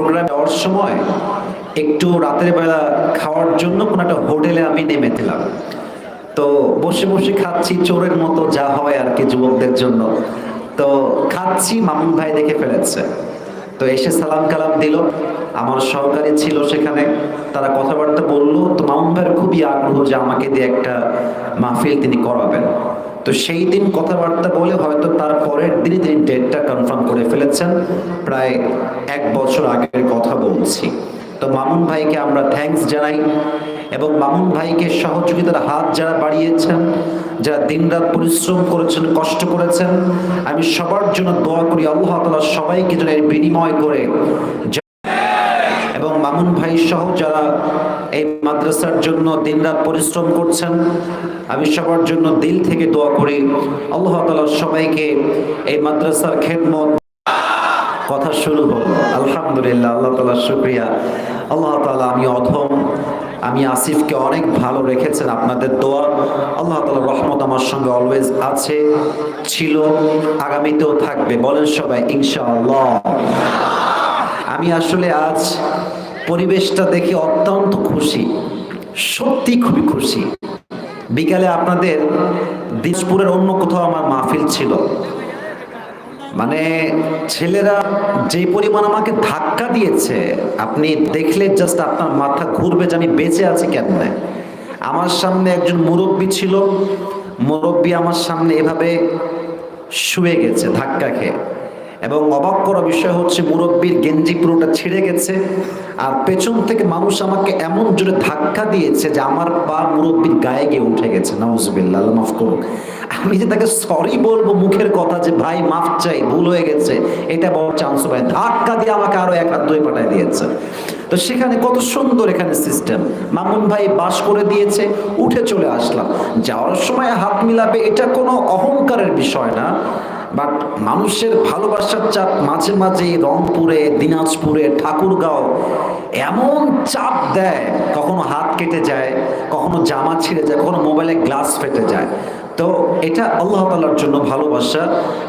প্রোগ্রামে যাওয়ার সময় একটু রাতের বেলা খাওয়ার জন্য কোনো একটা হোটেলে আমি নেমেছিলাম। তো বসে বসে খাচ্ছি, চোরের মতো যা হয় আর কি যুবকদের জন্য। তো খাচ্ছি, মামুন ভাই দেখে ফেলেছে। তো এসে সালাম কালাম দিল। আমার সহকারী ছিল সেখানে। তারা কথাবার্তা বলল, তো মামুন ভাইয়ের খুবই আগ্রহ যে আমাকে দিয়ে একটা মাহফিল তিনি করাবেন। তো সেই দিন কথাবার্তা বলে হয়তো তার পরের দিনই তিনি ডেটটা কনফার্ম করে ফেলেছেন। প্রায় এক বছর আগের কথা বলছি। তো মামুন ভাইকে আমরা থ্যাঙ্কস জানাই এবং মামুন ভাইকে সহযোগিতার হাত যারা বাড়িয়েছেন, যারা দিনরাত পরিশ্রম করেছেন, কষ্ট করেছেন, আমি সবার জন্য দোয়া করি, আল্লাহ তালা সবাইকে যেন এর বিনিময় করে। এবং মামুন ভাই সহ যারা এই মাদ্রাসার জন্য দিনরাত পরিশ্রম করছেন। আমি সবার জন্য দিল থেকে দোয়া করি। আল্লাহ তালা সবাইকে এই মাদ্রাসার খেদমত। কথা শুরু হলো আলহামদুলিল্লাহ, আল্লাহ তালা শুক্রিয়া। আল্লাহ তালা আমি অধম। আমি আসিফকে অনেক ভালো রেখেছেন আপনাদের দোয়া। আল্লাহ তালা রহমত আমার সঙ্গে অলওয়েজ আছে, ছিল, আগামীতেও থাকবে। বলেন সবাই, ইনশাআল্লাহ। আমি আসলে আজ পরিবেশটা দেখে অত্যন্ত খুশি সত্যি খুবই খুশি। বিকালে আপনাদের দিসপুরের অন্য কোথাও আমার মাহফিল ছিল। মানে ছেলেরা যে পরিমাণ আমাকে ধাক্কা দিয়েছে, আপনি দেখলে জাস্ট আপনার মাথা ঘুরবে যে আমি বেঁচে আছি কেমনে। আমার সামনে একজন মুরব্বী ছিল, মুরব্বী আমার সামনে এভাবে শুয়ে গেছে ধাক্কা খেয়ে। এবং অবাক করা বিষয় হচ্ছে মুরব্বীর গেঞ্জি পুরোটা ছিঁড়ে গেছে। আর পেছন থেকে মানুষ আমাকে এমন জোরে ধাক্কা দিয়েছে যে আমার পা মুরব্বীর গায়ে গিয়ে উঠে গেছে। নাউজুবিল্লাহ, আল্লাহ মাফ করুক। আমি যে তাকে সরি বলব মুখের কথা যে, ভাই, মাফ চাই, ভুল হয়ে গেছে। এটা বড় চান্স পায় ধাক্কা দিয়ে আমাকে আরও এক হাত দুই পাঠায় দিয়েছে। তো সেখানে কত সুন্দর এখানে সিস্টেম মামুন ভাই বাস করে দিয়েছে, উঠে চলে আসলাম। যাওয়ার সময় হাত মিলাবে, এটা কোনো অহংকারের বিষয় না। বাট মানুষের ভালোবাসার চাপ মাঝে মাঝে রংপুরে, দিনাজপুরে, ঠাকুরগাঁও এমন চাপ দেয়, কখনো হাত কেটে যায়, কখনো জামা ছিঁড়ে যায়, কখনো মোবাইলে গ্লাস ফেটে যায়। তো এটা আল্লাহ তালার জন্য ভালোবাসা।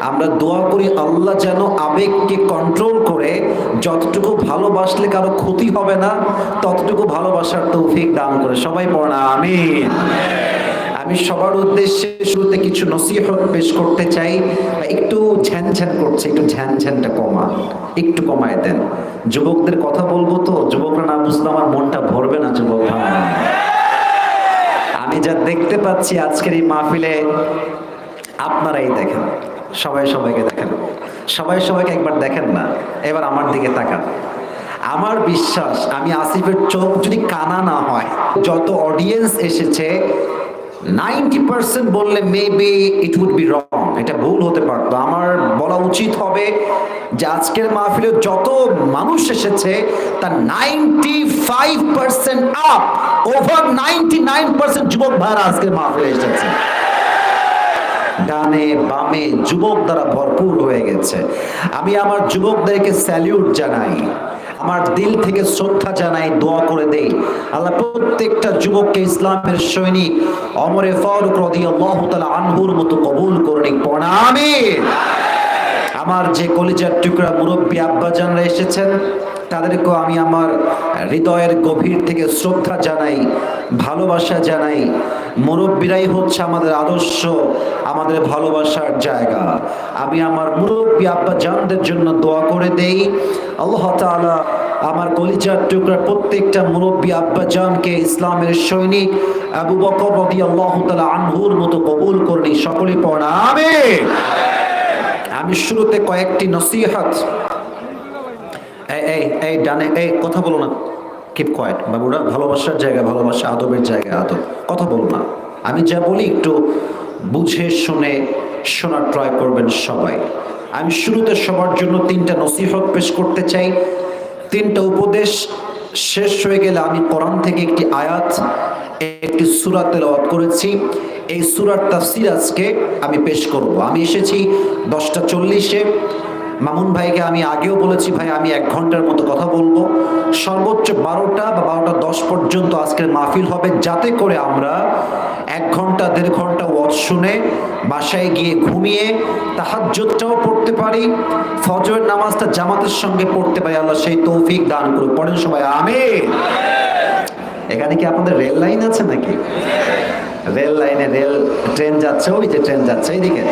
আমরা দোয়া করি আল্লাহ যেন আবেগকে কন্ট্রোল করে, যতটুকু ভালোবাসলে কারও ক্ষতি হবে না, ততটুকু ভালোবাসার তৌফিক দান করে। সবাই পড়া, আমিন। আমি সবার উদ্দেশ্যে শুরুতে কিছু নসিহত পেশ করতে চাই। একটু ঝ্যান ঝ্যান করছে, একটু ঝ্যান ঝ্যানটা কমা, একটু কমায় দেন। যুবকদের কথা বলব তো, যুবকরা না বুঝলে আমার মনটা ভরবে না, যুবক আমি যা দেখতে পাচ্ছি আজকের এই মাহফিলে, আপনারাই দেখেন, সবাই সবাইকে দেখেন। সবাই সবাইকে একবার দেখেন না, এবার আমার দিকে তাকান। আমার বিশ্বাস, আমি আসিফের চোখ যদি কানা না হয়, যত অডিয়েন্স এসেছে নাইনটি পার্সেন্ট বললে maybe it would be wrong এটা ভুল হতে পারতো। আমার বলা উচিত হবে যে আজকের মাহফিলে যত মানুষ এসেছে, তার ninety five percent up over ninety nine percent যুবক ভাইরা আজকের মাহফিলে এসেছে। ডানে বামে যুবক দ্বারা ভরপুর হয়ে গেছে। আমি আমার যুবকদেরকে স্যালিউট জানাই। আমার দিল থেকে শ্রদ্ধা জানাই, দোয়া করে দেই। আল্লাহ প্রত্যেকটা যুবককে ইসলামের সৈনিক অমরে ফারুক রাদিয়াল্লাহু তাআলা আনহুর মতো কবুল করে নিক। প্রণামী আমার যে কলিজার টুকরা মুরব্বী আব্বাজানরা এসেছেন, তাদেরকেও আমি আমার হৃদয়ের গভীর থেকে শ্রদ্ধা জানাই, ভালোবাসা জানাই। মুরব্বীরাই হচ্ছে আমাদের আদর্শ, আমাদের ভালোবাসার জায়গা। আমি আমার মুরব্বী আব্বাজানদের জন্য দোয়া করে দেই। আল্লাহ তাআলা আমার কলিজার টুকরা প্রত্যেকটা মুরব্বী আব্বাজানকে ইসলামের সৈনিক আবু বকর রাদিয়াল্লাহু তাআলা আনহুর মতো কবুল করনি সকলে পড়া আমি শুরুতে কয়েকটি নসিহাত। এই ডানে, এই, কথা বলো না। কিপ কোয়াইট বাবুরা। ভালোবাসার জায়গা, ভালোবাসা আদবের জায়গা, আদব। কথা বলো না। আমি যা বলি একটু বুঝে, শুনে, শোনার ট্রাই করবেন সবাই। আমি শুরুতে সবার জন্য তিনটা নসিহত পেশ করতে চাই। তিনটা উপদেশ শেষ হয়ে গেলে আমি কোরআন থেকে একটি আয়াত একটি সুরা তেলাওয়াত করেছি। এই সুরার তাফসির আজকে আমি পেশ করব। আমি এসেছি দশটা চল্লিশে। মামুন ভাইকে আমি আগেও বলেছি, ভাই, আমি এক ঘণ্টার মতো কথা বলব। সর্বোচ্চ বারোটা বা বারোটা দশ পর্যন্ত আজকের মাহফিল হবে। যাতে করে আমরা এক ঘণ্টা, দেড় ঘণ্টা ওয়াজ শুনে বাসায় গিয়ে ঘুমিয়ে তাহাজ্জুদটাও পড়তে পারি, ফজরের নামাজটা জামাতের সঙ্গে পড়তে পারি। আল্লাহ সেই তৌফিক দান করুক। পড়েন সবাই, আমিন। এখানে কি আপনাদের রেল লাইন আছে নাকি? রেল লাইনে রেল ট্রেন যাচ্ছে ওই যে ট্রেন যাচ্ছে, এইদিকে।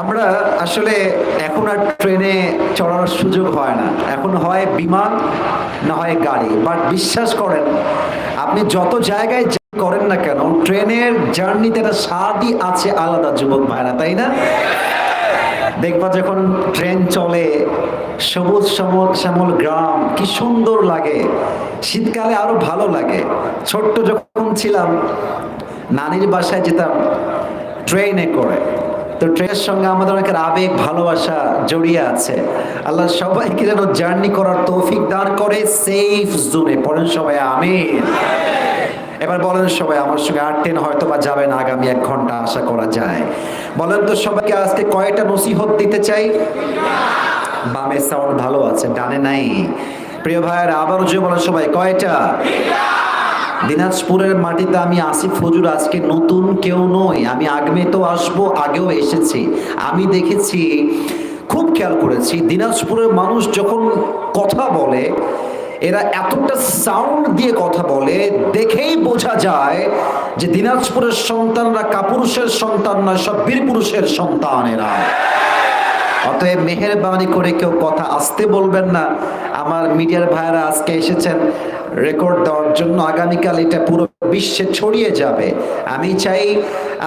আমরা আসলে এখন আর ট্রেনে চড়ার সুযোগ হয় না। এখন হয় বিমান, না হয় গাড়ি। বাট বিশ্বাস করেন, আপনি যত জায়গায় করেন না কেন, ট্রেনের জার্নিতে একটা স্বাদই আছে আলাদা, যুবক ভাইরা, তাই না? দেখবা যখন ট্রেন চলে, সবুজ সবুজ শ্যামল গ্রাম, কি সুন্দর লাগে। শীতকালে আরও ভালো লাগে। ছোট্ট যখন ছিলাম, নানির বাসায় যেতাম ট্রেনে করে। তো ট্রেনের সঙ্গে আমাদের অনেকের আবেগ, ভালোবাসা জড়িয়ে আছে। আল্লাহ সবাইকে যেন জার্নি করার তৌফিক দান করে সেফ জোনে পড়েন সবাই, আমিন। এবার বলেন সবাই, আমার সঙ্গে আট টেন হয়তো বা যাবে না আগামী এক ঘণ্টা, আশা করা যায়। বলেন তো সবাইকে, আজকে কয়টা নসিহত দিতে চাই? বামে সাউন্ড ভালো আছে, ডানে নাই। প্রিয় ভাইয়ের, আবারও যে বলেন সবাই, কয়টা? দিনাজপুরের মাটিতে আমি আসিফ ফজুর আজকে নতুন কেউ নই। আমি আগমে তো আসব, আগেও এসেছি। আমি দেখেছি, খুব খেয়াল করেছি, দিনাজপুরের মানুষ যখন কথা বলে এরা এতটা সাউন্ড দিয়ে কথা বলে, দেখেই বোঝা যায় যে দিনাজপুরের সন্তানরা কাপুরুষের সন্তান নয়, সব বীর পুরুষের সন্তান এরা। অতএব মেহেরবানি করে কেউ কথা আসতে বলবেন না। আমার মিডিয়ার ভাইরা আজকে এসেছেন রেকর্ড দেওয়ার জন্য আগামীকাল এটা পুরো বিশ্বে ছড়িয়ে যাবে। আমি চাই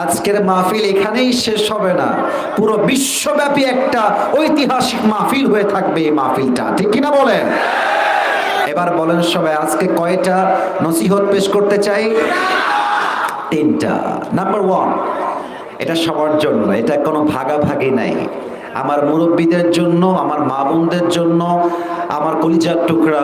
আজকের মাহফিল এখানেই শেষ হবে না। পুরো বিশ্বব্যাপী একটা ঐতিহাসিক মাহফিল হয়ে থাকবে এই মাহফিলটা। ঠিক কিনা বলেন? এবার বলেন সবাই, আজকে কয়টা নসিহত পেশ করতে চাই? তিনটা। নাম্বার ওয়ান এটা সবার জন্য এটা কোনো ভাগাভাগি নাই। আমার মুরব্বীদের জন্য, আমার মা বোনদের জন্য, আমার কলিজার টুকরা